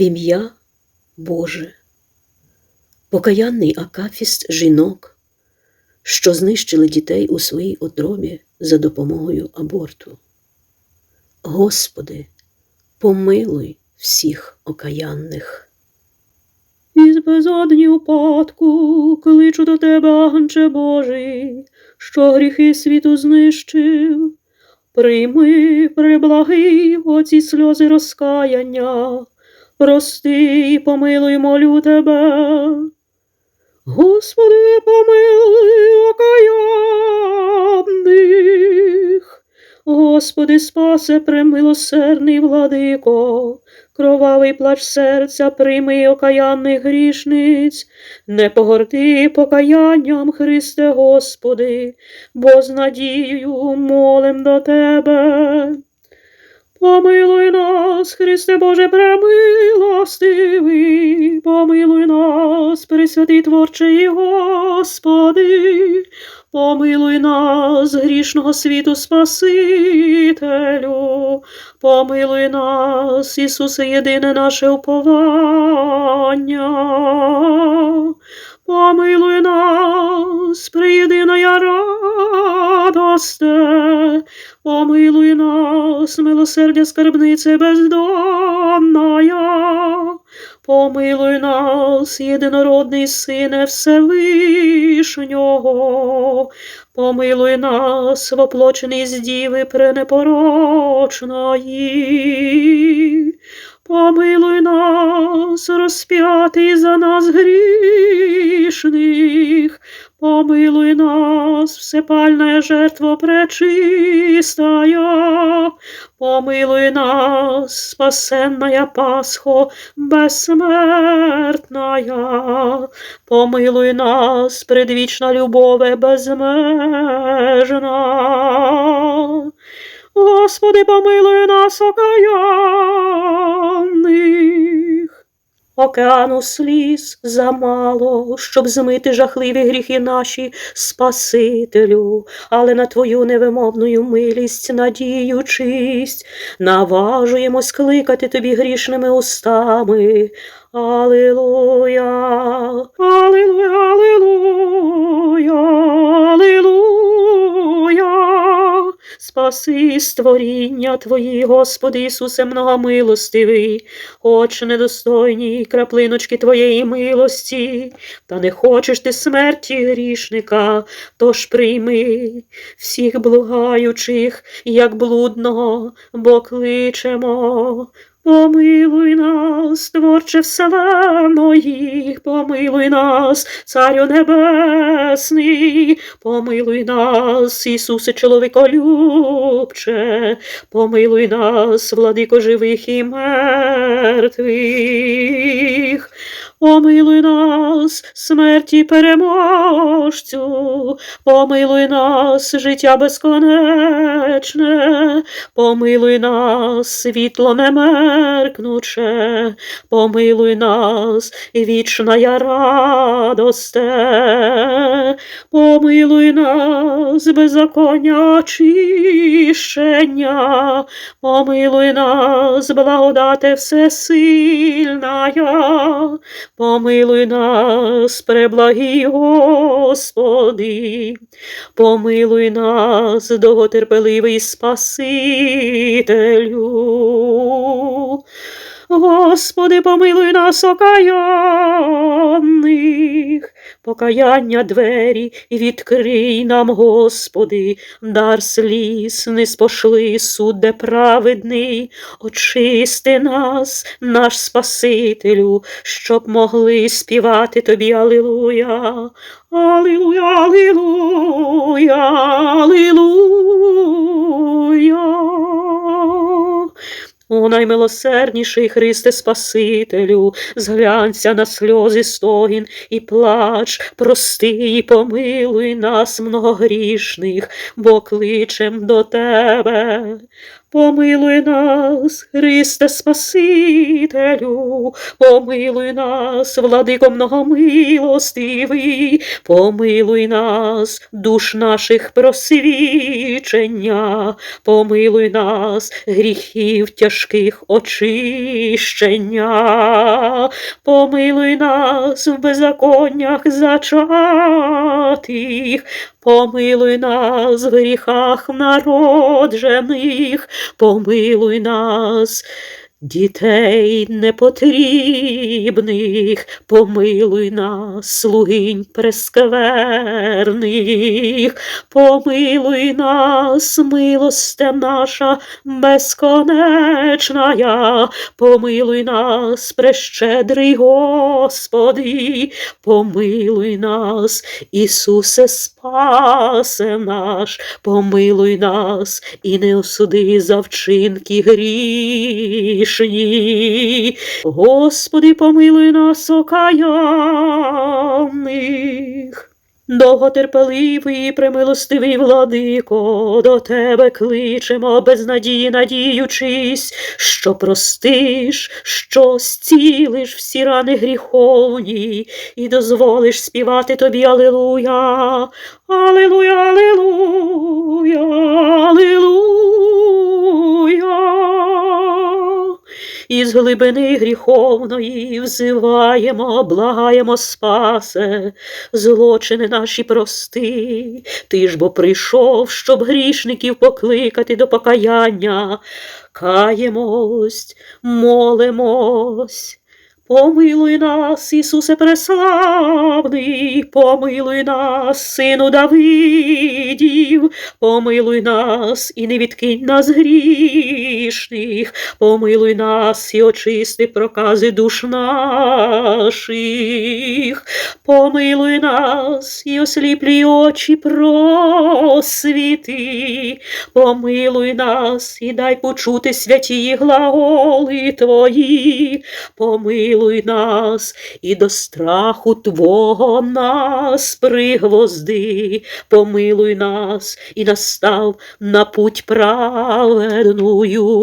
в ім'я Боже. Покаянний акафіст жінок, що знищили дітей у своїй отробі за допомогою аборту. Господи, помилуй всіх окаянних. Із безодні упадку кличу до тебе, Агнче Божий, що гріхи світу знищив. Прийми, приблагий, оці сльози розкаяння, прости і помилуй, молю тебе. Господи, помилуй окаянних. Господи, спасе, премилосердний владико, кровавий плач серця прийми окаянних грішниць, не погорди покаянням, Христе Господи, бо з надією молим до Тебе. Помилуй нас, Христе Боже, премилостивий, помилуй нас, Пресвятий Творчий Господи, помилуй нас, грішного світу Спасителю, помилуй нас, Ісусе, єдине наше уповання. Помилуй нас, приєдиная радосте, помилуй нас, милосердя скарбнице бездонная, помилуй нас, єдинородний Сине Всевишнього, помилуй нас, воплочений з діви пренепорочної. Помилуй нас, розп'ятий за нас грішних, помилуй нас, всепальная жертва пречистая, помилуй нас, спасенная Пасхо безсмертная, помилуй нас, предвічна любове безмежна. Господи, помилуй нас, окаянних. Океану сліз замало, щоб змити жахливі гріхи наші, Спасителю, але на Твою невимовну милість, надіючись, наважуємось кликати Тобі грішними устами. Алілуя, Алілуя, Алілуя, Алілуя. Спаси створіння Твої, Господи Ісусе, многомилостивий, хоч недостойні краплиночки Твоєї милості, та не хочеш ти смерті грішника, тож прийми всіх благаючих, як блудного, бо кличемо. Помилуй нас, творче вселеної, помилуй нас, Царю Небесний, помилуй нас, Ісусе чоловіко любче, помилуй нас, владико живих і мертвих. Помилуй нас, смерті переможцю, помилуй нас, життя безконечне, помилуй нас, світло немеркнуче, помилуй нас, вічна я радосте, помилуй нас, беззаконня очищення, помилуй нас, благодате всесильная, Помилуй нас, преблагий Господи, помилуй нас, довготерпеливий Спасителю. Господи, помилуй нас, окаянних, покаяння двері і відкрий нам, Господи, дар сліз, не спошли, судде праведний, очисти нас, наш Спасителю, щоб могли співати Тобі Алілуя, Алілуя, Алілуя, Алілуя. О, наймилосердніший Христе Спасителю, зглянься на сльози стогін і плач, прости і помилуй нас, многогрішних, бо кличем до Тебе. Помилуй нас, Христе Спасителю, помилуй нас, владико многомилостивий, помилуй нас, душ наших просвічення, помилуй нас, гріхів тяжких очищення, помилуй нас в беззаконнях зачатих, помилуй нас в гріхах народжених, помилуй нас. Дітей непотрібних, помилуй нас, слугинь прескверних, помилуй нас, милосте наша безконечная, помилуй нас, прещедрий Господи, помилуй нас, Ісусе спасе наш, помилуй нас і не осуди за вчинки грішні. Господи, помилуй нас, окаянних. Довготерпеливий і премилостивий владико, до тебе кличемо без надії, надіючись, що простиш, що зцілиш всі рани гріховні і дозволиш співати тобі Алилуя, Алилуя, Алилуя, Алилуя. Із глибини гріховної взиваємо, благаємо спасе, злочини наші прости. Ти ж бо прийшов, щоб грішників покликати до покаяння. Каємось, молимось. Помилуй нас, Ісусе преславний, помилуй нас, Сину Давидів, помилуй нас і не відкинь нас грішних, помилуй нас і очисти прокази душ наших, помилуй нас і осліплі очі просвіти, помилуй нас і дай почути святі глаголи Твої, помилуй нас і до страху Твого нас пригвозди, помилуй нас і настав на путь праведную,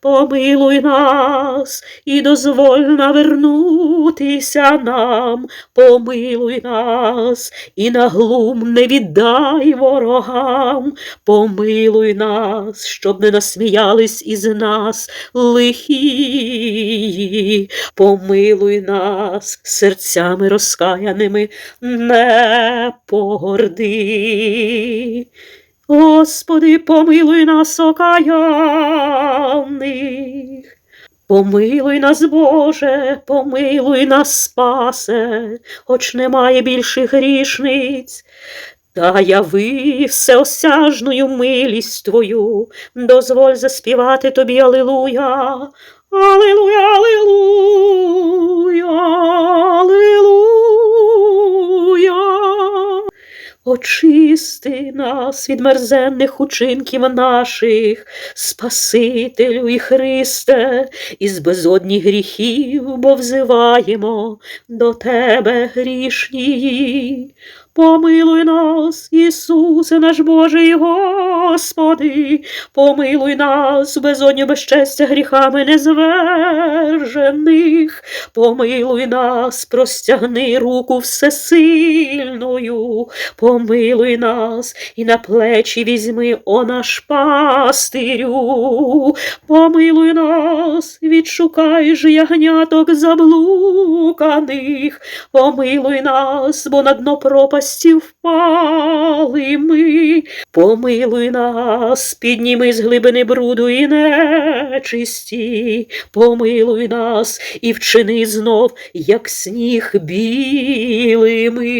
помилуй нас і дозволь навернутися нам, помилуй нас і на не віддай ворогам, помилуй нас, щоб не насміялись із нас лихі, помилуй нас серцями розкаяними, не погорди. Господи, помилуй нас, окаянних. Помилуй нас, Боже, помилуй нас, спасе, хоч немає більше грішниць. Та яви всеосяжною милість Твою, дозволь заспівати тобі Алилуя, Алилуя, Очисти нас від мерзенних учинків наших, Спасителю і Христе, із безодні гріхів, бо взиваємо до Тебе грішні. Помилуй нас, Ісусе наш Божий Господи, помилуй нас, безодню безчестя гріхами незвержених, помилуй нас, простягни руку всесильною, помилуй нас і на плечі візьми, о наш пастирю, помилуй нас, відшукай ж ягняток заблуканих, помилуй нас, бо на дно to fall помилуй нас, підніми з глибини бруду і нечисті, помилуй нас і вчини знов, як сніг білими.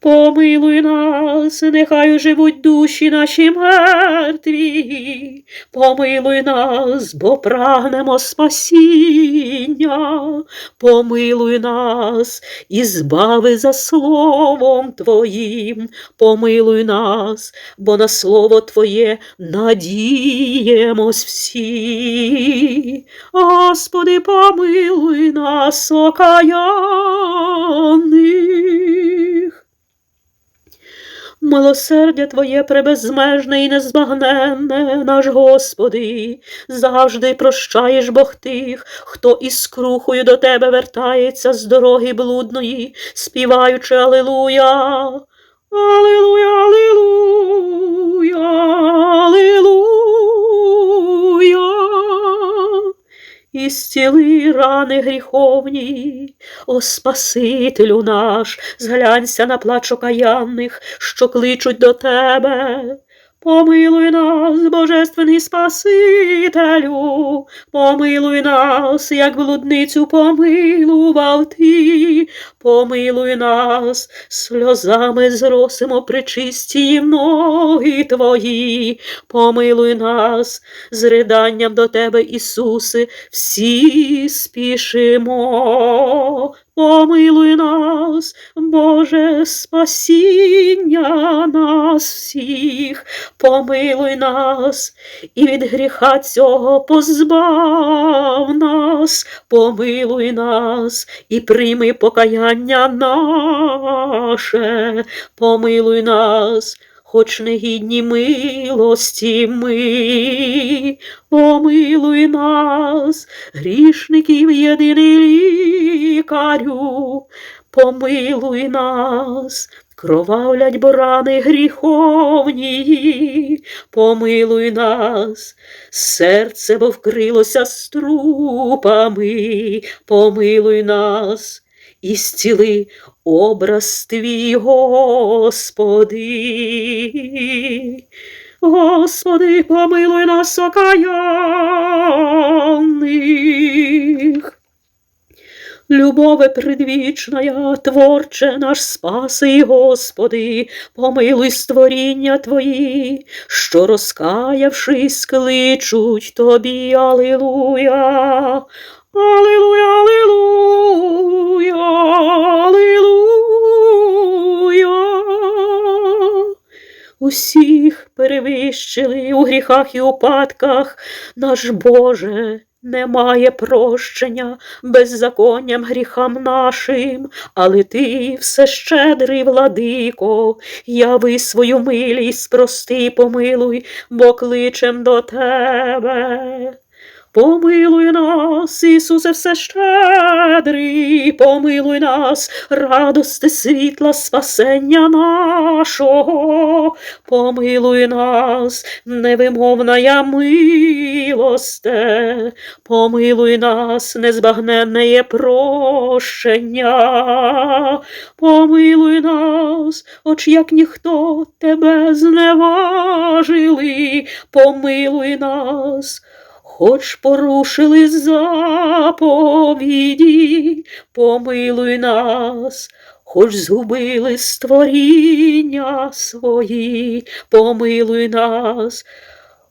Помилуй нас, нехай живуть душі наші мертві, помилуй нас, бо прагнемо спасіння, помилуй нас і збави за словом Твоїм, помилуй нас, бо на слово Твоє надіємось всі. Господи, помилуй нас, окаянних. Милосердя Твоє пребезмежне і незбагненне, наш Господи, завжди прощаєш Бог тих, хто із крухою до Тебе вертається з дороги блудної, співаючи Алилуя. Алилуя, Алилуя, Алилуя. І зціли рани гріховні, о Спасителю наш, зглянься на плач окаянних, що кличуть до тебе. Помилуй нас, Божественний Спасителю, помилуй нас, як блудницю помилував ти, помилуй нас, сльозами зросимо причисті ноги твої, помилуй нас, з риданням до тебе, Ісусе, всі спішимо. Помилуй нас, Боже, спасіння нас всіх, помилуй нас і від гріха цього позбав нас, помилуй нас і прийми покаяння наше, помилуй нас. Хоч не гідні милості ми, помилуй нас, грішників єдиний лікарю, помилуй нас, кровавлять борани гріховні, помилуй нас, серце бо вкрилося струпами, помилуй нас. І зціли образ твій, Господи. Господи, помилуй нас окаянних. Любове предвічная, Творче наш спаси, Господи, помилуй створіння Твої, що розкаявшись, кличуть Тобі, Алилуя. Алилуя, Алилуя, Алилуя. Усіх перевищили у гріхах і упадках, наш Боже, немає прощення беззаконням гріхам нашим, але ти все щедрий, владико, яви свою милість, прости, помилуй, бо кличем до тебе. Помилуй нас, Ісусе всещедрий, помилуй нас, радости світла спасення нашого, помилуй нас, невимовная милосте, помилуй нас, незбагненне прощення, помилуй нас, оч як ніхто тебе зневажили, помилуй нас. Хоч порушили заповіді, помилуй нас, хоч згубили створіння свої, помилуй нас,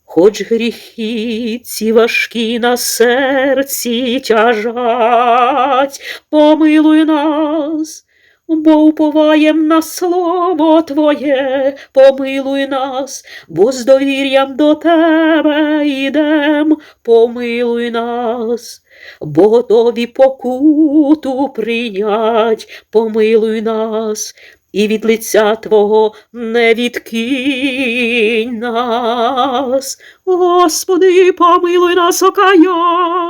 хоч гріхи ці важкі на серці тяжать, помилуй нас. Бо уповаєм на слово Твоє, помилуй нас, бо з довір'ям до Тебе йдем, помилуй нас, бо готові покуту прийнять, помилуй нас, і від лиця Твого не відкинь нас. Господи, помилуй нас, окаянних.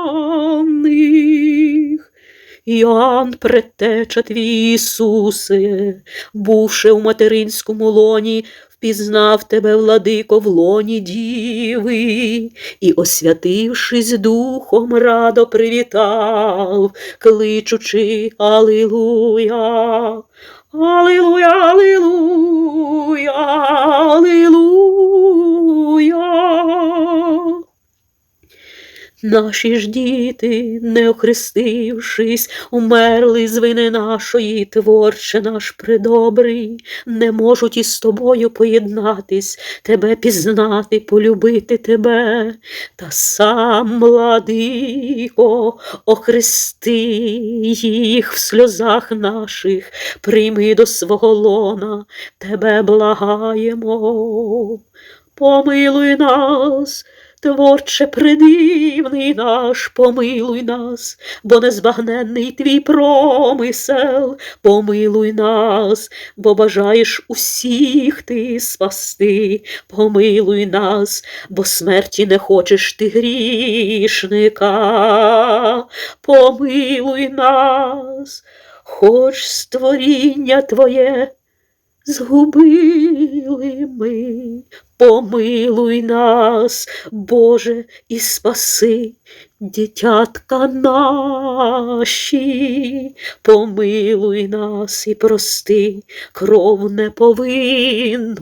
Іоанн, предтеча твій Ісусе, бувши в материнському лоні, впізнав тебе, владико, в лоні діви, і, освятившись духом, радо привітав, кличучи Алилуя. Алилуя, Алилуя, Алилуя. Наші ж діти, не охрестившись, умерли з вини нашої, творче наш предобрий, не можуть із тобою поєднатись, тебе пізнати, полюбити тебе, та сам владико, охрести їх в сльозах наших, прийми до свого лона, тебе благаємо. Помилуй нас, Творче придивний наш, помилуй нас, бо незбагненний твій промисел, помилуй нас, бо бажаєш усіх ти спасти, помилуй нас, бо смерті не хочеш ти грішника, помилуй нас, хоч створіння твоє згубили ми. Помилуй нас, Боже, і спаси дитятка наші, помилуй нас і прости кров неповинною,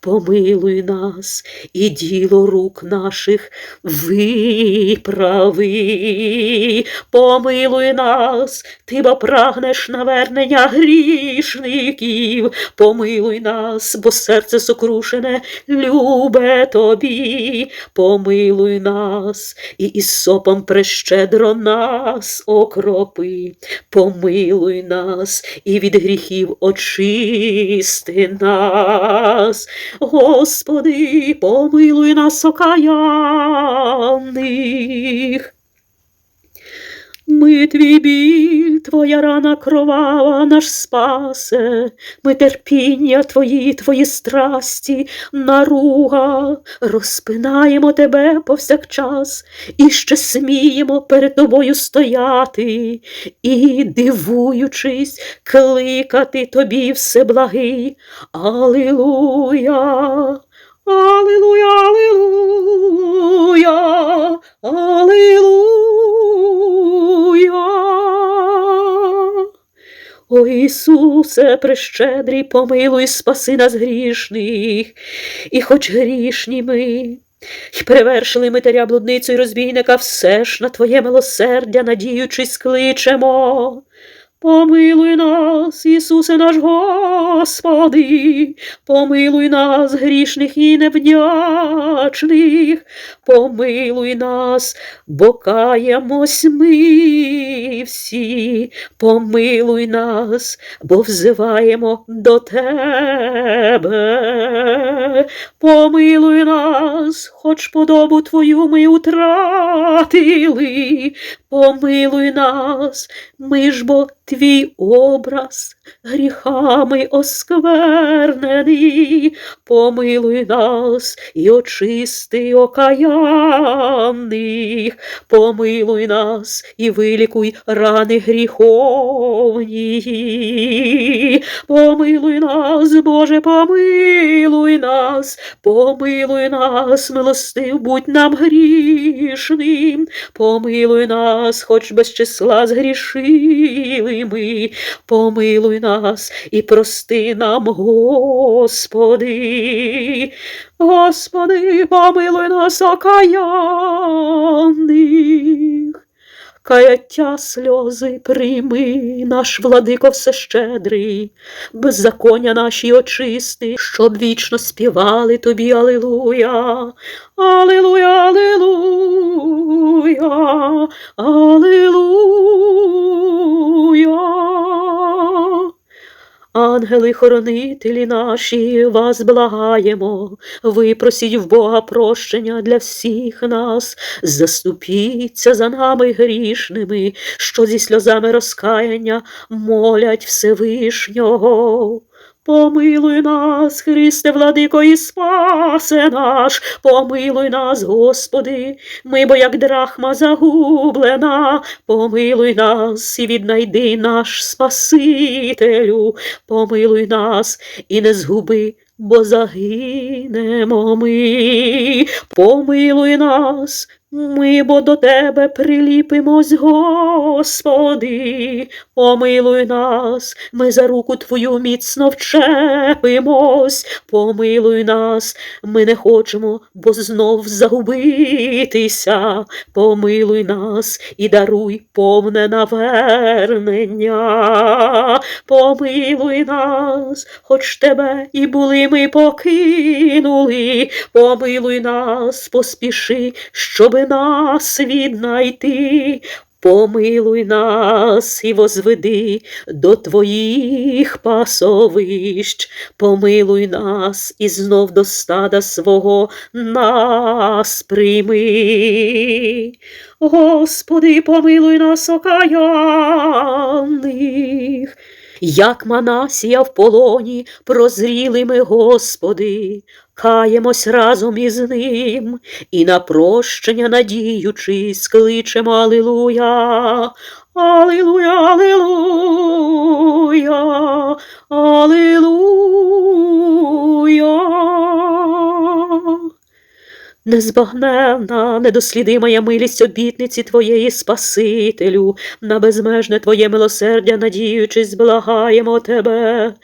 помилуй нас і діло рук наших виправи, помилуй нас, ти бо прагнеш навернення грішників, помилуй нас, бо серце сокрушене любе тобі, помилуй нас і із сопом прещедро нас окропи, помилуй нас і від гріхів очисти нас, Господи, помилуй нас окаянних. Ми твій біль, твоя рана кровава наш спасе, ми терпіння твої, твої страсті, наруга, розпинаємо тебе повсякчас, і ще сміємо перед тобою стояти, і, дивуючись, кликати тобі всеблагий. Алілуя! Алілуя, алілуя, алілуя. О Ісусе, прищедрій, помилуй, спаси нас грішних, і хоч грішні ми, й перевершили ми таря блудницю й розбійника, все ж на Твоє милосердя, надіючись, кличемо. Помилуй нас, Ісусе наш Господи, помилуй нас, грішних і невдячних, помилуй нас, бо каємось ми всі, помилуй нас, бо взиваємо до Тебе, помилуй нас, хоч подобу Твою ми утратили, помилуй нас, ми ж бо твій образ гріхами осквернений, помилуй нас і очисти окаянних, помилуй нас і вилікуй рани гріховні, помилуй нас, Боже, помилуй нас, помилуй нас, милостив, будь нам грішним, помилуй нас, хоч без числа згрішили ми, помилуй нас і прости нам, Господи. Господи, помилуй нас, окаянних. Каяття сльози прийми, наш владико всещедрий, беззаконня наші очисти, щоб вічно співали тобі, Алилуя, Алилуя, Алилуя, Алилуя. Ангели-хоронителі наші, вас благаємо, випросіть в Бога прощення для всіх нас, заступіться за нами грішними, що зі сльозами розкаяння молять Всевишнього. Помилуй нас, Христе, владико і спасе наш, помилуй нас, Господи, ми, бо як драхма загублена, помилуй нас і віднайди наш Спасителю, помилуй нас і не згуби, бо загинемо ми, помилуй нас. Ми бо до тебе приліпимось, Господи, помилуй нас, ми за руку Твою міцно вчепимось, помилуй нас, ми не хочемо, бо знов загубитися, помилуй нас і даруй повне навернення, помилуй нас, хоч тебе і були ми покинули, помилуй нас, поспіши, щоби нас віднайти. Помилуй нас і возведи до твоїх пасовищ, помилуй нас і знов до стада свого нас прийми. Господи, помилуй нас, окаянних. Як Манасія в полоні, прозріли ми, Господи, каємось разом із ним, і на прощення надіючись, кличемо Алилуя, Алилуя, Алилуя, Алілуя. Незбагненна, недослідимая милість обітниці Твоєї Спасителю, на безмежне Твоє милосердя, надіючись, благаємо Тебе.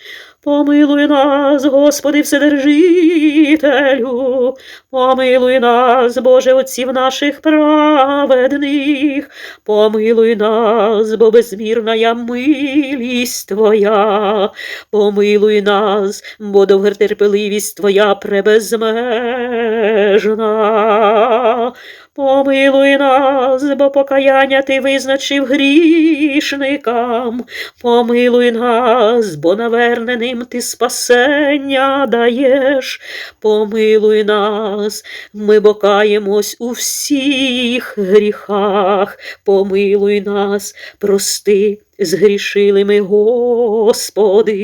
Помилуй нас, Господи, Вседержителю, помилуй нас, Боже, отців наших праведних, помилуй нас, бо безмірна милість Твоя, помилуй нас, бо довготерпеливість Твоя пребезмежна. Помилуй нас, бо покаяння ти визначив грішникам. Помилуй нас, бо наверненим ти спасення даєш. Помилуй нас, ми бокаємось у всіх гріхах. Помилуй нас, прости. Згрішили ми, Господи,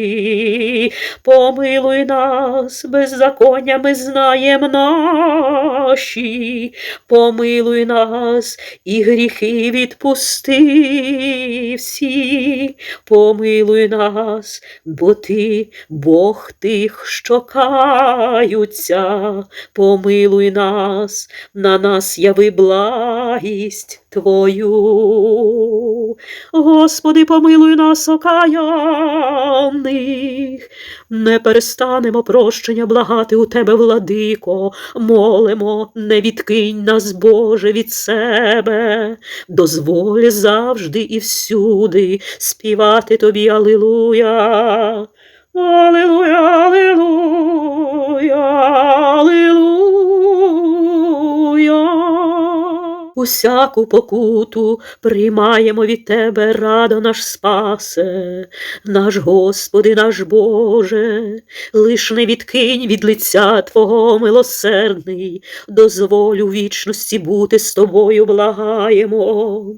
помилуй нас, беззаконня ми знаєм наші, помилуй нас і гріхи відпусти всі, помилуй нас, бо ти Бог тих, що каються, помилуй нас, на нас яви благість Твою. Господи, помилуй нас, окаянних, не перестанемо прощення благати у Тебе, владико, молимо, не відкинь нас, Боже, від себе, дозволь завжди і всюди співати Тобі Алілуя. Алілуя, Алілуя, Алілуя. Усяку покуту приймаємо від Тебе, радо наш спасе, наш Господи, наш Боже, лиш не відкинь від лиця Твого милосердний, дозволю вічності бути з Тобою благаємо.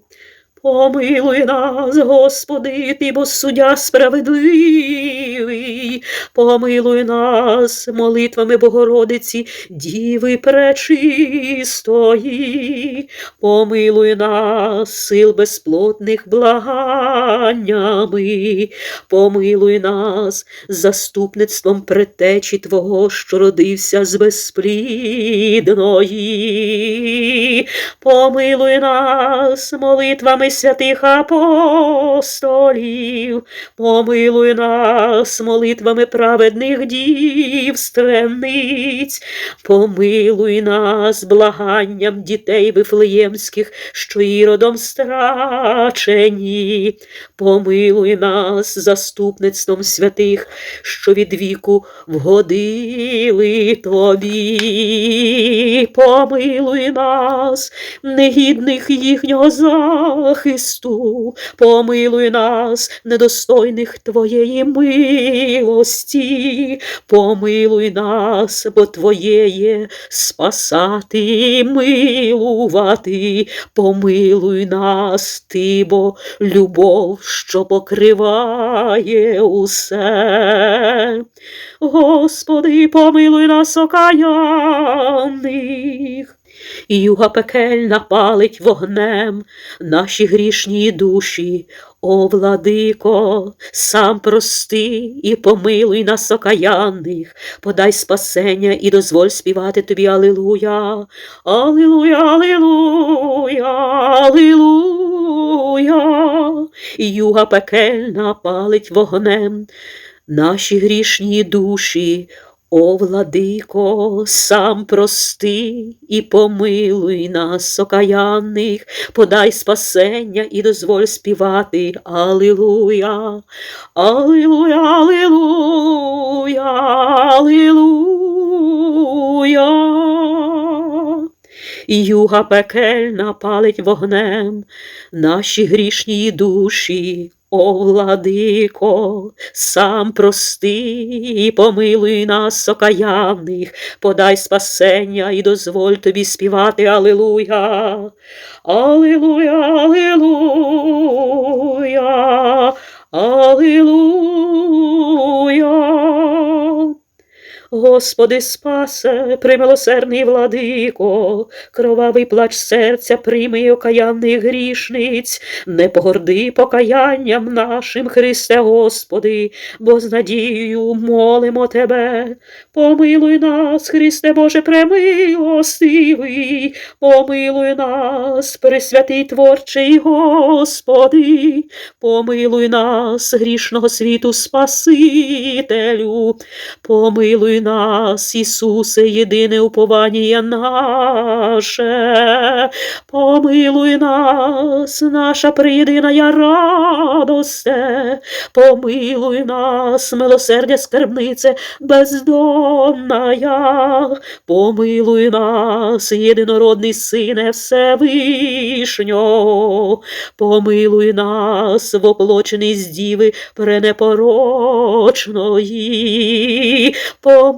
Помилуй нас, Господи, ти, бо суддя справедливий, помилуй нас молитвами Богородиці, Діви пречистої, помилуй нас, сил безплотних благаннями, помилуй нас заступництвом предтечі Твого, що родився з безплідної, помилуй нас молитвами святих апостолів, помилуй нас молитвами праведних дів, стремниць, помилуй нас благанням дітей вифлеємських, що іродом страчені, помилуй нас заступництвом святих, що від віку вгодили тобі, помилуй нас, негідних їхнього захисту, помилуй нас, недостойних Твоєї милості, помилуй нас, бо Твоє є спасати, милувати, помилуй нас, Ти, бо любов, що покриває усе. Господи, помилуй нас, окаянних. Юга пекельна палить вогнем наші грішні душі, о, владико, сам прости і помилуй нас окаянних, подай спасення і дозволь співати тобі Алілуя, Алілуя, Алілуя, Алілуя. Юга пекельна палить вогнем наші грішні душі, о, владико, сам прости і помилуй нас, окаянних, подай спасення і дозволь співати Алілуя, Алілуя, Алілуя, Алілуя. і юга пекельна палить вогнем наші грішні душі. О, владико, сам прости і помилуй нас, окаянних, подай спасення і дозволь тобі співати Алилуя. Алилуя, Алилуя, Алилуя. Господи, спасе, примилосердний владико, кровавий плач серця прийми окаянних грішниць, не погорди покаянням нашим, Христе Господи, бо з надією молимо Тебе. Помилуй нас, Христе Боже, премилостивий, помилуй нас, Пресвятий Творчий Господи, помилуй нас, грішного світу Спасителю, помилуй нас, Ісусе, єдине уповання наше, помилуй нас, наша приєдиная радосте, помилуй нас, милосердя скарбнице бездонная, помилуй нас, єдинородний Сине Всевишнього, помилуй нас, воплочений з діви пренепорочної, помилуй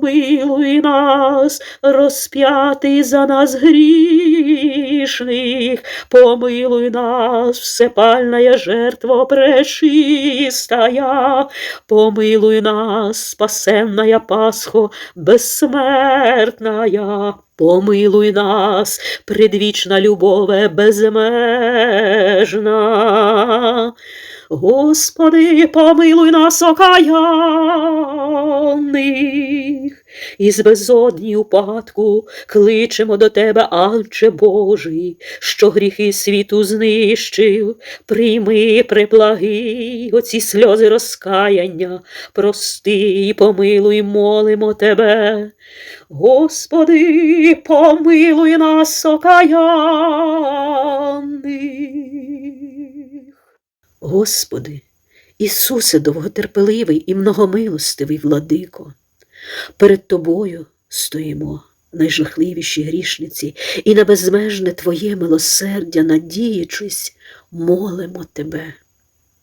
нас, розп'ятий за нас грішних, помилуй нас, всепальная жертва пречистая, помилуй нас, спасенная Пасхо безсмертная. Помилуй нас, предвічна любове безмежна. Господи, помилуй нас, окаянних, із безодні упадку кличемо до Тебе, Анче Божий, що гріхи світу знищив, прийми преблаги оці сльози розкаяння, прости і помилуй, молимо Тебе. Господи, помилуй нас, окаянних. Господи, Ісусе довготерпеливий і многомилостивий владико, перед Тобою стоїмо, найжахливіші грішниці, і на безмежне Твоє милосердя, надіючись, молимо Тебе.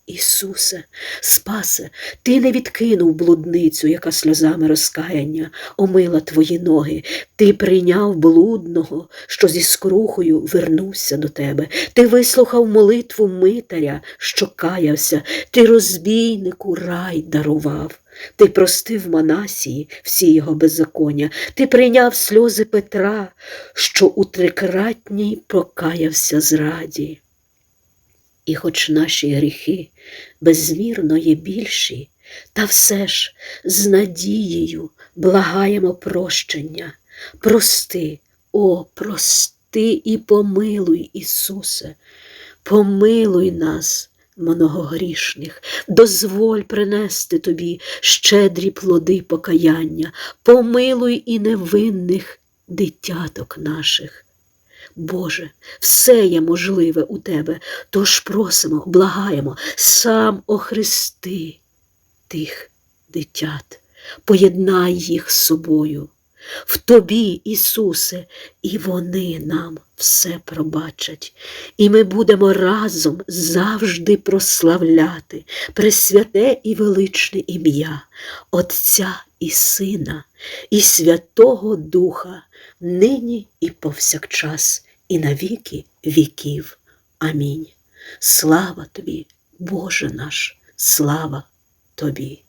Ісусе, спасе, Ти не відкинув блудницю, яка сльозами розкаяння омила твої ноги. Ти прийняв блудного, що зі скрухою вернувся до тебе. Ти вислухав молитву митаря, що каявся, ти розбійнику рай дарував. Ти простив Манасії всі його беззаконня, ти прийняв сльози Петра, що у трикратній покаявся зраді. І хоч наші гріхи безмірно є більші, та все ж з надією благаємо прощення. Прости, о, прости і помилуй, Ісусе, помилуй нас, многогрішних, дозволь принести Тобі щедрі плоди покаяння, помилуй і невинних дитяток наших. Боже, все є можливе у Тебе, тож просимо, благаємо, сам охрести тих дитят, поєднай їх з собою. В Тобі, Ісусе, і вони нам все пробачать, і ми будемо разом завжди прославляти пресвяте і величне ім'я Отця і Сина, і Святого Духа, нині і повсякчас, і на віки віків. Амінь. Слава тобі, Боже наш, слава тобі.